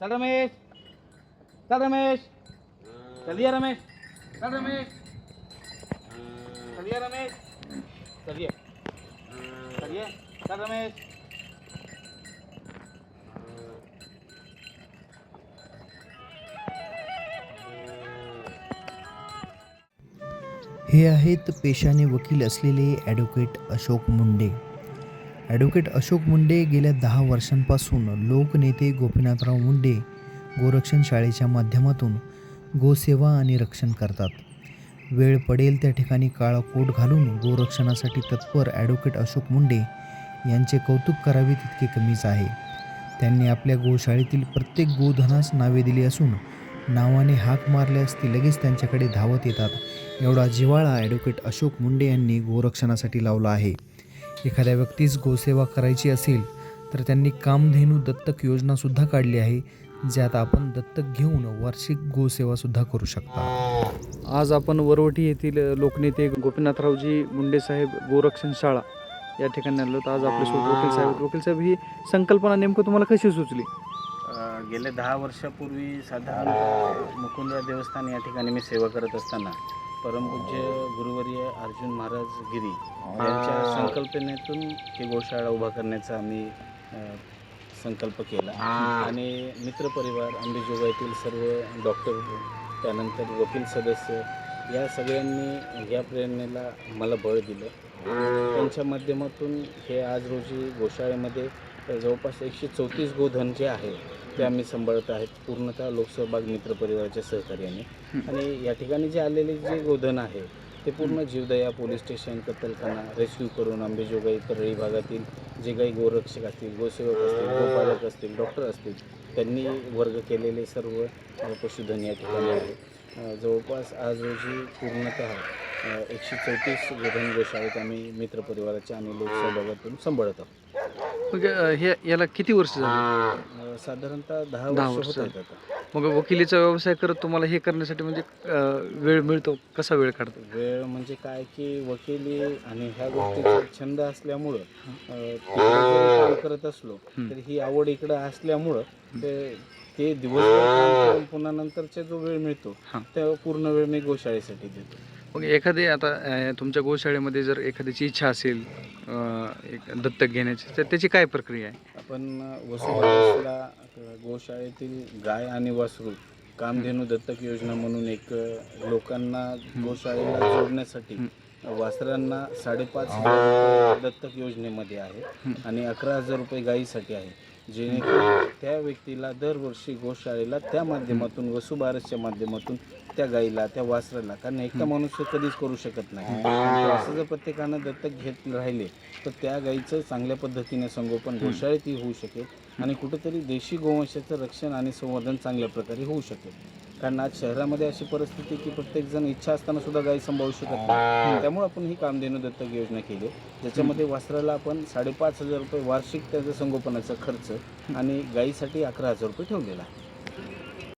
चल रमेश. चल रमेश. चलिए रमेश. चल रमेश. चलिए रमेश. चलिए. चलिए. चल रमेश. हे आहेत पेशाने वकील असलेले ॲडव्होकेट अशोक मुंडे. ॲडव्होकेट अशोक मुंडे गेल्या दहा वर्षांपासून लोकनेते गोपीनाथराव मुंडे गोरक्षण शाळेच्या माध्यमातून गोसेवा आणि रक्षण करतात. वेळ पडेल त्या ठिकाणी काळा कोट घालून गोरक्षणासाठी तत्पर ॲडव्होकेट अशोक मुंडे यांचे कौतुक करावे तितके कमीच आहे. त्यांनी आपल्या गोशाळेतील प्रत्येक गोधनास नावे दिली असून नावाने हाक मारल्यास ती लगेच त्यांच्याकडे धावत येतात. एवढा जिव्हाळा ॲडव्होकेट अशोक मुंडे यांनी गोरक्षणासाठी लावला आहे. एखाद्या व्यक्तीस गोसेवा करायची असेल तर त्यांनी कामधेनू दत्तक योजनासुद्धा काढली आहे ज्यात आपण दत्तक घेऊन वार्षिक गोसेवासुद्धा करू शकता. आज आपण वरवटी येथील लोकनेते गोपीनाथरावजी मुंडे साहेब गोरक्षण शाळा या ठिकाणी आलो तर आज आपल्यासोबत वकील साहेब. वकील साहेब ही संकल्पना नेमकं तुम्हाला कशी सुचली? गेल्या दहा वर्षापूर्वी साधारण मुकुंदरा देवस्थान या ठिकाणी मी सेवा करत असताना परमपूज्य गुरुवर्य अर्जुन महाराज गिरी यांच्या संकल्पनेतून ही गोशाळा उभा करण्याचा आम्ही अ, संकल्प केला. आणि मित्रपरिवार अंबेजोगाईतील सर्व डॉक्टर त्यानंतर वकील सदस्य या सगळ्यांनी या प्रेरणेला मला बळ दिलं. त्यांच्या माध्यमातून हे आज रोजी गोशाळेमध्ये जवळपास एकशे चौतीस गोधन जे आहे ते आम्ही सांभाळत आहेत पूर्णतः लोकसहभाग मित्र परिवाराच्या सहकार्याने. आणि या ठिकाणी जे आलेले जे गोधन आहे ते पूर्ण जीवदया पोलीस स्टेशन कत्तलखाना रेस्क्यू करून अंबेजोगाई परळी भागातील जे काही गोरक्षक असतील गोसेवक असतील गोपालक असतील डॉक्टर असतील त्यांनी वर्ग केलेले सर्व पशुधन या ठिकाणी आहे. जवळपास आज रोजी पूर्णतः एकशे चौतीस गोधन गोशाळेत आम्ही मित्रपरिवाराच्या आणि लोकसहभागातून सांभाळत आहोत. म्हणजे हे याला किती वर्ष झाली? अ, साधारणतः दहा दहा वर्ष वर्ष. होत आहेत आता. मग वकिलीचा व्यवसाय करत तुम्हाला हे करण्यासाठी म्हणजे अं, वेळ मिळतो? कसा वेळ काढतो? वेळ म्हणजे काय की वकिली आणि ह्या गोष्टीचा छंद असल्यामुळं अ, तिकडे जरी काम करत असलो हं. तर ही आवड इकडं असल्यामुळं ते ते करून पुन्हा नंतरचा जो वेळ मिळतो हां. त्या पूर्ण वेळ मी गोशाळेसाठी देतो. मग एखादी आता तुमच्या गोशाळेमध्ये जर एखाद्याची इच्छा असेल एक दत्तक घेण्याची तर त्याची काय प्रक्रिया आहे? आपण वसुबारसला गोशाळेतील गाय आणि वासरू कामधेनू दत्तक योजना म्हणून एक लोकांना गोशाळेला जोडण्यासाठी वासरांना साडेपाच दत्तक योजनेमध्ये आहे आणि अकरा हजार रुपये गायीसाठी आहे. जेणेकरून त्या व्यक्तीला दरवर्षी गोशाळेला त्या माध्यमातून वसुबारसच्या माध्यमातून त्या गाईला त्या वासराला कारण एकटा माणूस हे कधीच करू शकत नाही. असं जर प्रत्येकानं दत्तक घेत राहिले तर त्या गाईचं चांगल्या पद्धतीने संगोपन गोशाळेतही होऊ शकेल आणि कुठेतरी देशी गोवंशाचं रक्षण आणि संवर्धन चांगल्या प्रकारे होऊ शकेल. कारण आज शहरामध्ये अशी परिस्थिती की प्रत्येकजण इच्छा असताना सुद्धा गाई सांभाळू शकत नाही. त्यामुळे आपण ही कामधेनू दत्तक योजना केली. ज्याच्यामध्ये वासराला आपण साडेपाच हजार रुपये वार्षिक त्याचं संगोपनाचा खर्च आणि गाईसाठी अकरा हजार रुपये ठेवलेला आहे.